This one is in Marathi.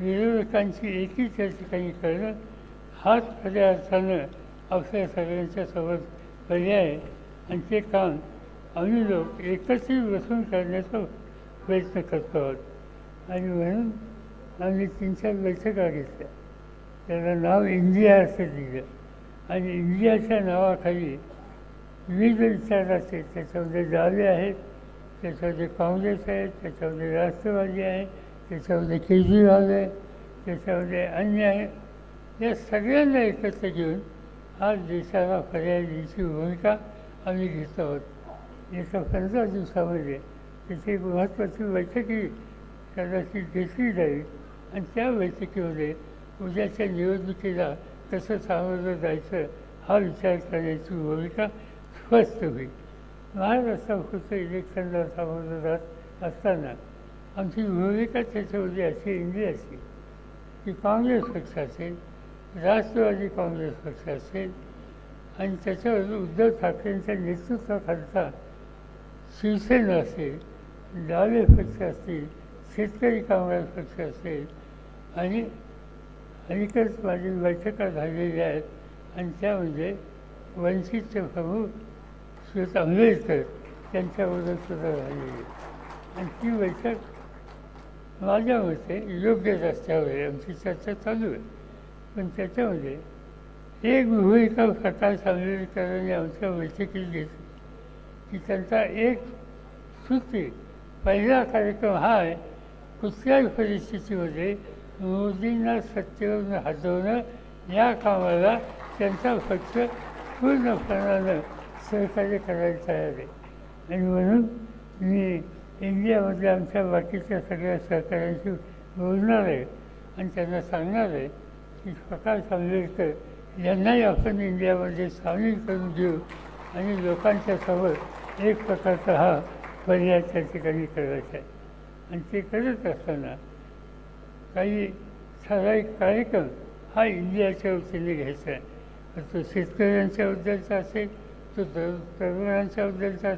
विरोधकांची एकी त्या ठिकाणी करणं हाच खऱ्या अर्थानं आपल्या सगळ्यांच्या सोबत पर्याय आहे. आणि ते काम आम्ही लोक एकत्रित बसून करण्याचा प्रयत्न करतो आहोत. आणि म्हणून आम्ही तीन चार बैठका घेतल्या. त्याला नाव इंडिया असं दिलं. आणि इंडियाच्या नावाखाली विविध विचार असते. त्याच्यामध्ये डावे आहेत त्याच्यामध्ये काँग्रेस आहे त्याच्यामध्ये राष्ट्रवादी आहे त्याच्यामध्ये केजरीवाल आहे त्याच्यामध्ये अन्य आहे. या सगळ्यांना एकत्र घेऊन आज देशाला पर्याय द्यायची भूमिका आम्ही घेत आहोत. येत्या पंधरा दिवसामध्ये तिथे एक महत्त्वाची बैठकी कदाचित घेतली जाईल आणि त्या बैठकीमध्ये उद्याच्या निवडणुकीला कसं सामोरं जायचं हा विचार करण्याची भूमिका स्पष्ट होईल. महाराष्ट्रापुरतं इलेक्शनला सामोरं जात असताना आमची भूमिका त्याच्यामध्ये अशी इंडियाची की काँग्रेस पक्ष असेल राष्ट्रवादी काँग्रेस पक्ष असेल आणि त्याच्यावर उद्धव ठाकरेंच्या नेतृत्वाखालचा शिवसेना असेल डावे पक्ष असतील शेतकरी कामगार पक्ष असेल आणि अलीकडे माझी बैठका झालेल्या आहेत आणि त्यामध्ये म्हणजे वंचितचे प्रमुख श्वेत आंबेडकर त्यांच्याबरोबर सुद्धा झालेली आहे. आणि ती बैठक माझ्या मते योग्य रस्त्यावर आहे. आमची चर्चा चालू आहे. पण त्याच्यामध्ये एक भूमिका प्रकाश सांगलीकरांनी आमच्या बैठकीत घेतली. की त्यांचा एक सूत्री पहिला कार्यक्रम हा आहे कुठल्याही परिस्थितीमध्ये मोदींना सत्तेवरून हटवणं या कामाला त्यांचा पक्ष पूर्णपणानं सहकार्य करायला तयार आहे. आणि म्हणून मी इंडियामधल्या आमच्या बाकीच्या सगळ्या सहकाऱ्यांशी बोलणार आहे आणि त्यांना सांगणार आहे की प्रकाश आंबेडकर यांनाही आपण इंडियामध्ये सामील करून देऊ आणि लोकांच्या समोर एक प्रकारचा हा पर्याय त्या ठिकाणी करायचा आहे. आणि ते करत असताना काही ठराविक कार्यक्रम हा इंडियाच्या वतीने घ्यायचा आहे. तो तो शेतकऱ्यांच्याबद्दलचा असेल तो तरुणांच्याबद्दलचा